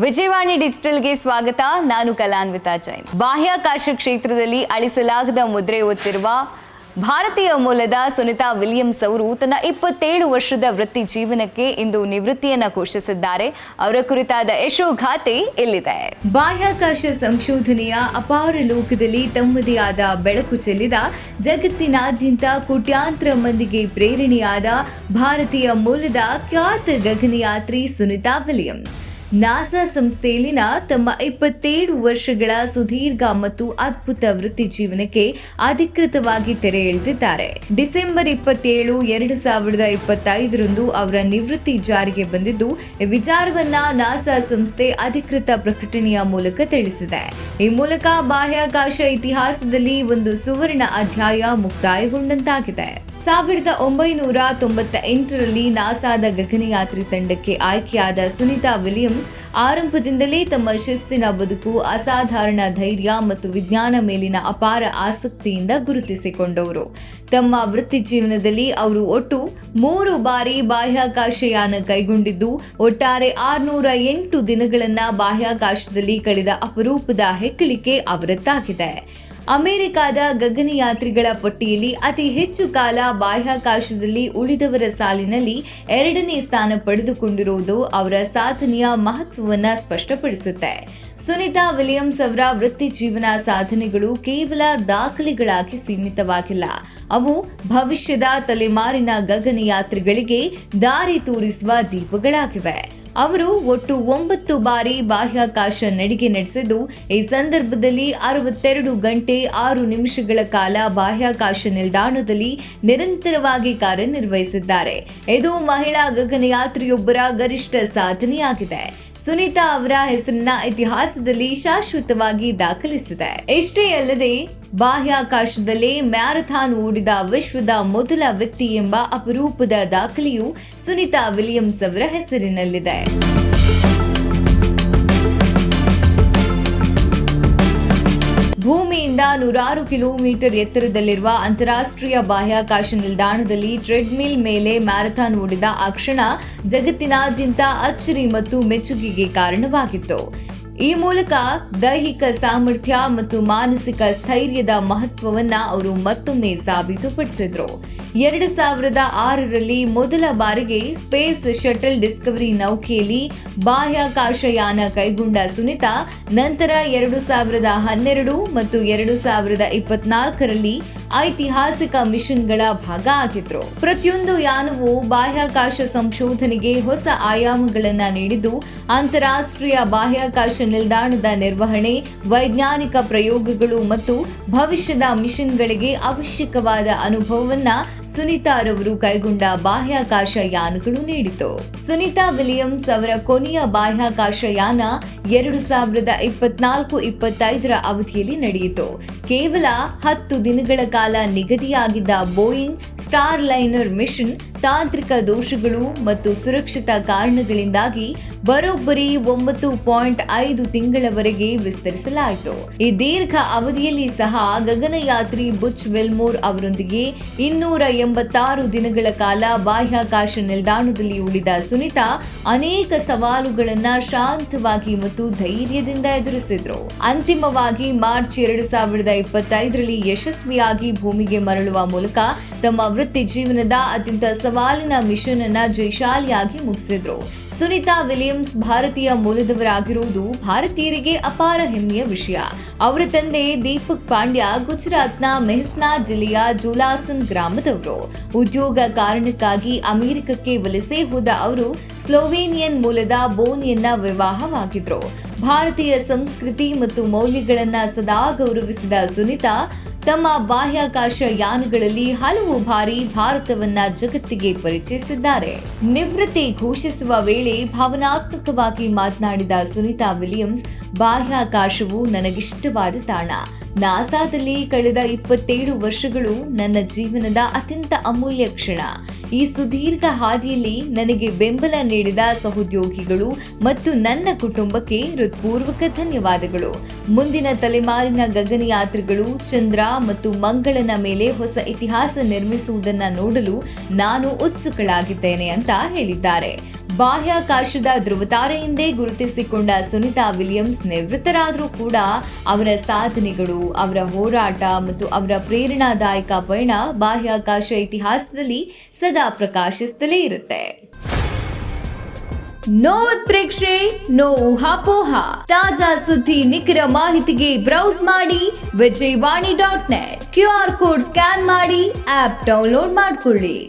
ವಿಜಯವಾಣಿ ಡಿಜಿಟಲ್ಗೆ ಸ್ವಾಗತ. ನಾನು ಕಲಾನ್ವಿತಾ ಜೈನ್. ಬಾಹ್ಯಾಕಾಶ ಕ್ಷೇತ್ರದಲ್ಲಿ ಅಳಿಸಲಾಗದ ಮುದ್ರೆ ಒತ್ತಿರುವ ಭಾರತೀಯ ಮೂಲದ ಸುನಿತಾ ವಿಲಿಯಮ್ಸ್ ಅವರು ತನ್ನ ಇಪ್ಪತ್ತೇಳು ವರ್ಷದ ವೃತ್ತಿ ಜೀವನಕ್ಕೆ ಇಂದು ನಿವೃತ್ತಿಯನ್ನ ಘೋಷಿಸಿದ್ದಾರೆ. ಅವರ ಕುರಿತಾದ ಯಶೋಘಾತೆ ಇಲ್ಲಿದೆ. ಬಾಹ್ಯಾಕಾಶ ಸಂಶೋಧನೆಯ ಅಪಾರ ಲೋಕದಲ್ಲಿ ತಮ್ಮದೇ ಆದ ಬೆಳಕು ಚೆಲ್ಲಿದ ಜಗತ್ತಿನಾದ್ಯಂತ ಕೋಟ್ಯಾಂತರ ಮಂದಿಗೆ ಪ್ರೇರಣೆಯಾದ ಭಾರತೀಯ ಮೂಲದ ಖ್ಯಾತ ಗಗನಯಾತ್ರಿ ಸುನಿತಾ ವಿಲಿಯಮ್ಸ್. ನಾಸಾ ಸಂಸ್ಥೆಯಲ್ಲಿನ ತಮ್ಮ ಇಪ್ಪತ್ತೇಳು ವರ್ಷಗಳ ಸುದೀರ್ಘ ಮತ್ತು ಅದ್ಭುತ ವೃತ್ತಿ ಜೀವನಕ್ಕೆ ಅಧಿಕೃತವಾಗಿ ತೆರೆ ಎಳೆದಿದ್ದಾರೆ. ಡಿಸೆಂಬರ್ ಇಪ್ಪತ್ತೇಳು, ಎರಡು ಸಾವಿರದ ಇಪ್ಪತ್ತೈದರಂದು ಅವರ ನಿವೃತ್ತಿ ಜಾರಿಗೆ ಬಂದಿದ್ದು, ವಿಚಾರವನ್ನ ನಾಸಾ ಸಂಸ್ಥೆ ಅಧಿಕೃತ ಪ್ರಕಟಣೆಯ ಮೂಲಕ ತಿಳಿಸಿದೆ. ಈ ಮೂಲಕ ಬಾಹ್ಯಾಕಾಶ ಇತಿಹಾಸದಲ್ಲಿ ಒಂದು ಸುವರ್ಣ ಅಧ್ಯಾಯ ಮುಕ್ತಾಯಗೊಂಡಂತಾಗಿದೆ. ಸಾವಿರದ ಒಂಬೈನೂರ ತೊಂಬತ್ತ ಎಂಟರಲ್ಲಿ ನಾಸಾದ ಗಗನಯಾತ್ರಿ ತಂಡಕ್ಕೆ ಆಯ್ಕೆಯಾದ ಸುನಿತಾ ವಿಲಿಯಮ್ಸ್ ಆರಂಭದಿಂದಲೇ ತಮ್ಮ ಶಿಸ್ತಿನ ಬದುಕು, ಅಸಾಧಾರಣ ಧೈರ್ಯ ಮತ್ತು ವಿಜ್ಞಾನ ಮೇಲಿನ ಅಪಾರ ಆಸಕ್ತಿಯಿಂದ ಗುರುತಿಸಿಕೊಂಡವರು. ತಮ್ಮ ವೃತ್ತಿ ಜೀವನದಲ್ಲಿ ಅವರು ಒಟ್ಟು ಮೂರು ಬಾರಿ ಬಾಹ್ಯಾಕಾಶಯಾನ ಕೈಗೊಂಡಿದ್ದು, ಒಟ್ಟಾರೆ ಆರುನೂರ ಎಂಟು ದಿನಗಳನ್ನು ಬಾಹ್ಯಾಕಾಶದಲ್ಲಿ ಕಳೆದ ಅಪರೂಪದ ಹೆಗ್ಗಳಿಕೆ ಅವರದ್ದಾಗಿದೆ. ಅಮೆರಿಕಾದ ಗಗನಯಾತ್ರಿಗಳ ಪಟ್ಟಿಯಲ್ಲಿ ಅತಿ ಹೆಚ್ಚು ಕಾಲ ಬಾಹ್ಯಾಕಾಶದಲ್ಲಿ ಉಳಿದವರ ಸಾಲಿನಲ್ಲಿ ಎರಡನೇ ಸ್ಥಾನ ಪಡೆದುಕೊಂಡಿರುವುದು ಅವರ ಸಾಧನೆಯ ಮಹತ್ವವನ್ನು ಸ್ಪಷ್ಟಪಡಿಸುತ್ತೆ. ಸುನಿತಾ ವಿಲಿಯಮ್ಸ್ ಅವರ ವೃತ್ತಿ ಜೀವನ ಸಾಧನೆಗಳು ಕೇವಲ ದಾಖಲೆಗಳಾಗಿ ಸೀಮಿತವಾಗಿಲ್ಲ. ಅವು ಭವಿಷ್ಯದ ತಲೆಮಾರಿನ ಗಗನಯಾತ್ರಿಗಳಿಗೆ ದಾರಿ ತೋರಿಸುವ ದೀಪಗಳಾಗಿವೆ. ಅವರು ಒಟ್ಟು ಒಂಬತ್ತು ಬಾರಿ ಬಾಹ್ಯಾಕಾಶ ನಡಿಗೆ ನಡೆಸಿದ್ದು, ಈ ಸಂದರ್ಭದಲ್ಲಿ ಅರವತ್ತೆರಡು ಗಂಟೆ ಆರು ನಿಮಿಷಗಳ ಕಾಲ ಬಾಹ್ಯಾಕಾಶ ನಿಲ್ದಾಣದಲ್ಲಿ ನಿರಂತರವಾಗಿ ಕಾರ್ಯನಿರ್ವಹಿಸಿದ್ದಾರೆ. ಇದು ಮಹಿಳಾ ಗಗನಯಾತ್ರಿಯೊಬ್ಬರ ಗರಿಷ್ಠ ಸಾಧನೆಯಾಗಿದೆ. ಸುನೀತಾ ಅವರ ಹೆಸರನ್ನ ಇತಿಹಾಸದಲ್ಲಿ ಶಾಶ್ವತವಾಗಿ ದಾಖಲಿಸಿದೆ. ಇಷ್ಟೇ ಅಲ್ಲದೆ, ಬಾಹ್ಯಾಕಾಶದಲ್ಲಿ ಮ್ಯಾರಥಾನ್ ಓಡಿದ ವಿಶ್ವದ ಮೊದಲ ವ್ಯಕ್ತಿ ಎಂಬ ಅಪರೂಪದ ದಾಖಲೆಯು ಸುನೀತಾ ವಿಲಿಯಮ್ಸ್ ಅವರ ಹೆಸರಿನಲ್ಲಿದೆ. ಭೂಮಿಯಿಂದ ನೂರಾರು ಕಿಲೋಮೀಟರ್ ಎತ್ತರದಲ್ಲಿರುವ ಅಂತಾರಾಷ್ಟ್ರೀಯ ಬಾಹ್ಯಾಕಾಶ ನಿಲ್ದಾಣದಲ್ಲಿ ಟ್ರೆಡ್ಮಿಲ್ ಮೇಲೆ ಮ್ಯಾರಥಾನ್ ಓಡಿದ ಆ ಕ್ಷಣ ಜಗತ್ತಿನಾದ್ಯಂತ ಅಚ್ಚರಿ ಮತ್ತು ಮೆಚ್ಚುಗೆಗೆ ಕಾರಣವಾಗಿತ್ತು. ಈ ಮೂಲಕ ದೈಹಿಕ ಸಾಮರ್ಥ್ಯ ಮತ್ತು ಮಾನಸಿಕ ಸ್ಥೈರ್ಯದ ಮಹತ್ವವನ್ನ ಅವರು ಮತ್ತೊಮ್ಮೆ ಸಾಬೀತುಪಡಿಸಿದ್ರು. ಎರಡು ಸಾವಿರದ ಆರರಲ್ಲಿ ಮೊದಲ ಬಾರಿಗೆ ಸ್ಪೇಸ್ ಶಟಲ್ ಡಿಸ್ಕವರಿ ನೌಕೆಯಲ್ಲಿ ಬಾಹ್ಯಾಕಾಶಯಾನ ಕೈಗೊಂಡ ಸುನಿತಾ, ನಂತರ ಎರಡು ಸಾವಿರದ ಹನ್ನೆರಡು ಮತ್ತು ಎರಡು ಸಾವಿರದ ಇಪ್ಪತ್ನಾಲ್ಕರಲ್ಲಿ ಐತಿಹಾಸಿಕ ಮಿಷನ್ಗಳ ಭಾಗ ಆಗಿದ್ರು. ಪ್ರತಿಯೊಂದು ಯಾನವು ಬಾಹ್ಯಾಕಾಶ ಸಂಶೋಧನೆಗೆ ಹೊಸ ಆಯಾಮಗಳನ್ನು ನೀಡಿದ್ದು, ಅಂತಾರಾಷ್ಟ್ರೀಯ ಬಾಹ್ಯಾಕಾಶ ನಿಲ್ದಾಣದ ನಿರ್ವಹಣೆ, ವೈಜ್ಞಾನಿಕ ಪ್ರಯೋಗಗಳು ಮತ್ತು ಭವಿಷ್ಯದ ಮಿಷನ್ಗಳಿಗೆ ಅವಶ್ಯಕವಾದ ಅನುಭವವನ್ನ ಸುನೀತಾರವರು ಕೈಗೊಂಡ ಬಾಹ್ಯಾಕಾಶ ಯಾನಗಳು ನೀಡಿತು ಸುನೀತಾ ವಿಲಿಯಮ್ಸ್ ಅವರ ಕೊನೆಯ ಬಾಹ್ಯಾಕಾಶ ಯಾನ ಎರಡು ಸಾವಿರದ ಇಪ್ಪತ್ನಾಲ್ಕು ಇಪ್ಪತ್ತೈದರ ಅವಧಿಯಲ್ಲಿ ನಡೆಯಿತು. ಕೇವಲ ಹತ್ತು ದಿನಗಳ ಕಾಲ ನಿಗದಿಯಾಗಿದ್ದ ಬೋಯಿಂಗ್ ಸ್ಟಾರ್ ಲೈನರ್ ಮಿಷನ್ ತಾಂತ್ರಿಕ ದೋಷಗಳು ಮತ್ತು ಸುರಕ್ಷತಾ ಕಾರಣಗಳಿಂದಾಗಿ ಬರೋಬ್ಬರಿ ಒಂಬತ್ತು ಪಾಯಿಂಟ್ ಐದು ತಿಂಗಳವರೆಗೆ ವಿಸ್ತರಿಸಲಾಯಿತು. ಈ ದೀರ್ಘ ಅವಧಿಯಲ್ಲಿ ಸಹ ಗಗನಯಾತ್ರಿ ಬುಚ್ ವೆಲ್ಮೋರ್ ಅವರೊಂದಿಗೆ ಇನ್ನೂರ ಎಂಬತ್ತಾರು ದಿನಗಳ ಕಾಲ ಬಾಹ್ಯಾಕಾಶ ನಿಲ್ದಾಣದಲ್ಲಿ ಉಳಿದ ಸುನಿತಾ ಅನೇಕ ಸವಾಲುಗಳನ್ನ ಶಾಂತವಾಗಿ ಮತ್ತು ಧೈರ್ಯದಿಂದ ಎದುರಿಸಿದ್ರು. ಅಂತಿಮವಾಗಿ ಮಾರ್ಚ್ ಎರಡು ಸಾವಿರದ ಇಪ್ಪತ್ತೈದರಲ್ಲಿ ಯಶಸ್ವಿಯಾಗಿ ಭೂಮಿಗೆ ಮರಳುವ ಮೂಲಕ ತಮ್ಮ ವೃತ್ತಿ ಜೀವನದ ಅತ್ಯಂತ ಸವಾಲಿನ ಮಿಷನ್ ಅನ್ನ ಜಯಶಾಲಿಯಾಗಿ ಮುಗಿಸಿದ್ರು. ಸುನಿತಾ ವಿಲಿಯಮ್ಸ್ ಭಾರತೀಯ ಮೂಲದವರಾಗಿರುವುದು ಭಾರತೀಯರಿಗೆ ಅಪಾರ ಹೆಮ್ಮೆಯ ವಿಷಯ. ಅವರ ತಂದೆ ದೀಪಕ್ ಪಾಂಡ್ಯ ಗುಜರಾತ್ನ ಮೆಹಸ್ನಾ ಜಿಲ್ಲೆಯ ಜೋಲಾಸನ್ ಗ್ರಾಮದವರು. ಉದ್ಯೋಗ ಕಾರಣಕ್ಕಾಗಿ ಅಮೆರಿಕಕ್ಕೆ ವಲಸೆ ಹೋದ ಅವರು ಸ್ಲೋವೇನಿಯನ್ ಮೂಲದ ಬೋನಿಯನ್ನ ವಿವಾಹವಾಗಿದ್ರು. ಭಾರತೀಯ ಸಂಸ್ಕೃತಿ ಮತ್ತು ಮೌಲ್ಯಗಳನ್ನ ಸದಾ ಗೌರವಿಸಿದ ಸುನಿತಾ ತಮ್ಮ ಬಾಹ್ಯಾಕಾಶ ಯಾನಗಳಲ್ಲಿ ಹಲವು ಬಾರಿ ಭಾರತವನ್ನ ಜಗತ್ತಿಗೆ ಪರಿಚಯಿಸಿದ್ದಾರೆ. ನಿವೃತ್ತಿ ಘೋಷಿಸುವ ವೇಳೆ ಭಾವನಾತ್ಮಕವಾಗಿ ಮಾತನಾಡಿದ ಸುನಿತಾ ವಿಲಿಯಮ್ಸ್, ಬಾಹ್ಯಾಕಾಶವು ನನಗಿಷ್ಟವಾದ ತಾಣ. ನಾಸಾದಲ್ಲಿ ಕಳೆದ ಇಪ್ಪತ್ತೇಳು ವರ್ಷಗಳು ನನ್ನ ಜೀವನದ ಅತ್ಯಂತ ಅಮೂಲ್ಯ ಕ್ಷಣ. ಈ ಸುದೀರ್ಘ ಹಾದಿಯಲ್ಲಿ ನನಗೆ ಬೆಂಬಲ ನೀಡಿದ ಸಹೋದ್ಯೋಗಿಗಳು ಮತ್ತು ನನ್ನ ಕುಟುಂಬಕ್ಕೆ ಹೃತ್ಪೂರ್ವಕ ಧನ್ಯವಾದಗಳು. ಮುಂದಿನ ತಲೆಮಾರಿನ ಗಗನಯಾತ್ರಿಗಳು ಚಂದ್ರ ಮತ್ತು ಮಂಗಳನ ಮೇಲೆ ಹೊಸ ಇತಿಹಾಸ ನಿರ್ಮಿಸುವುದನ್ನು ನೋಡಲು ನಾನು ಉತ್ಸುಕಳಾಗಿದ್ದೇನೆ ಅಂತ ಹೇಳಿದ್ದಾರೆ. ಬಾಹ್ಯಾಕಾಶದ ಧ್ರುವತಾರೆಯಿಂದೇ ಗುರುತಿಸಿಕೊಂಡ ಸುನಿತಾ ವಿಲಿಯಮ್ಸ್ ನಿವೃತ್ತರಾದರೂ ಕೂಡ ಅವರ ಸಾಧನೆಗಳು, ಅವರ ಹೋರಾಟ ಮತ್ತು ಅವರ ಪ್ರೇರಣಾದಾಯಕ ಪಯಣ ಬಾಹ್ಯಾಕಾಶ ಇತಿಹಾಸದಲ್ಲಿ ಸದಾ ಪ್ರಕಾಶಿಸುತ್ತಲೇ ಇರುತ್ತೆ. ನೋ ಉತ್ಪ್ರೇಕ್ಷೆ ನೋ ಊಹಾಪೋಹ ತಾಜಾ ಸುದ್ದಿ, ನಿಖರ ಮಾಹಿತಿಗೆ ಬ್ರೌಸ್ ಮಾಡಿ Vijayavani dot net. Q R code scan ಮಾಡಿ, ಆಪ್ ಡೌನ್ಲೋಡ್ ಮಾಡಿಕೊಳ್ಳಿ.